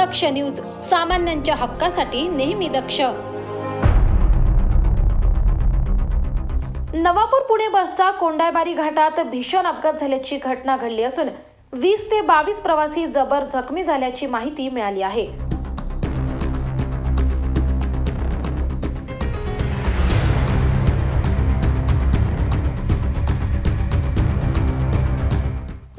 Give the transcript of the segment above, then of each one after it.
दक्ष news सामान्यांच्या हक्कासाठी नेहमी दक्ष. नवापूर पुणे बसचा कोंडायबारी घाटात भीषण अपघात झाल्याची घटना घडली असून वीस ते बावीस प्रवासी जबर जखमी झाल्याची माहिती मिळाली आहे.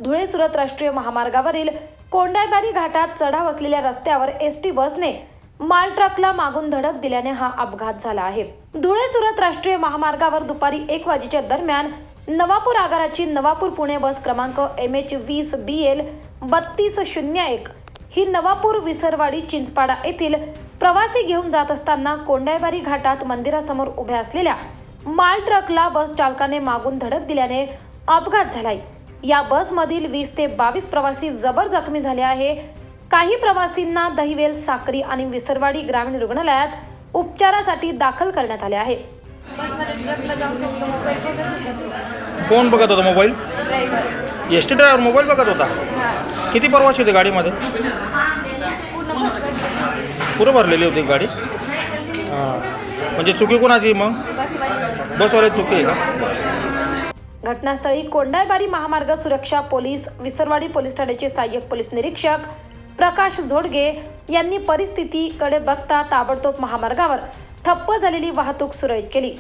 धुळे सुरत राष्ट्रीय महामार्गावरील कोंडायबारी घाटात चढाव असलेल्या रस्त्यावर एस टी बसने माल ट्रकला मागून धडक दिल्याने हा अपघात झाला आहे. धुळे सुरत राष्ट्रीय महामार्गावर दुपारी एक वाजेच्या दरम्यान नवापूर आगाराची नवापूर पुणे बस क्रमांक एम एच वीस बी एल बत्तीस शून्य एक ही नवापूर विसरवाडी चिंचपाडा येथील प्रवासी घेऊन जात असताना कोंडायबारी घाटात मंदिरासमोर उभ्या असलेल्या माल ट्रकला बस चालकाने मागून धडक दिल्याने अपघात झालाय. या बसमधील वीस ते बावीस प्रवासी जबर जखमी झाले आहे. काही प्रवासींना दहिवेल साक्री आणि विसरवाडी ग्रामीण रुग्णालयात उपचारासाठी दाखल करण्यात आले आहे. कोण बघत होता mobile? S T driver mobile बघत होता? किती प्रवासी होते गाडीमध्ये? पुरं भरलेली होती गाडी? हां. म्हणजे चुकी कोणाची मग? बसवाली चुकी आहे का? घटनास्थळी कोंडायबारी महामार्ग सुरक्षा पोलीस विसरवाडी पोलीस ठाण्याचे सहाय्यक पोलीस निरीक्षक प्रकाश झोडगे यांनी परिस्थितीकडे बघता ताबडतोब महामार्गावर ठप्प झालेली वाहतूक सुरळीत केली.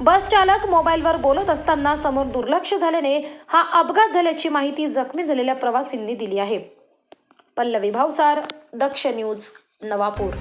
बस चालक मोबाईलवर बोलत असताना समोर दुर्लक्ष झाल्याने हा अपघात झाल्याची माहिती जखमी झालेल्या प्रवासींनी दिली आहे. पल्लवी भावसार दक्ष न्यूज नवापूर.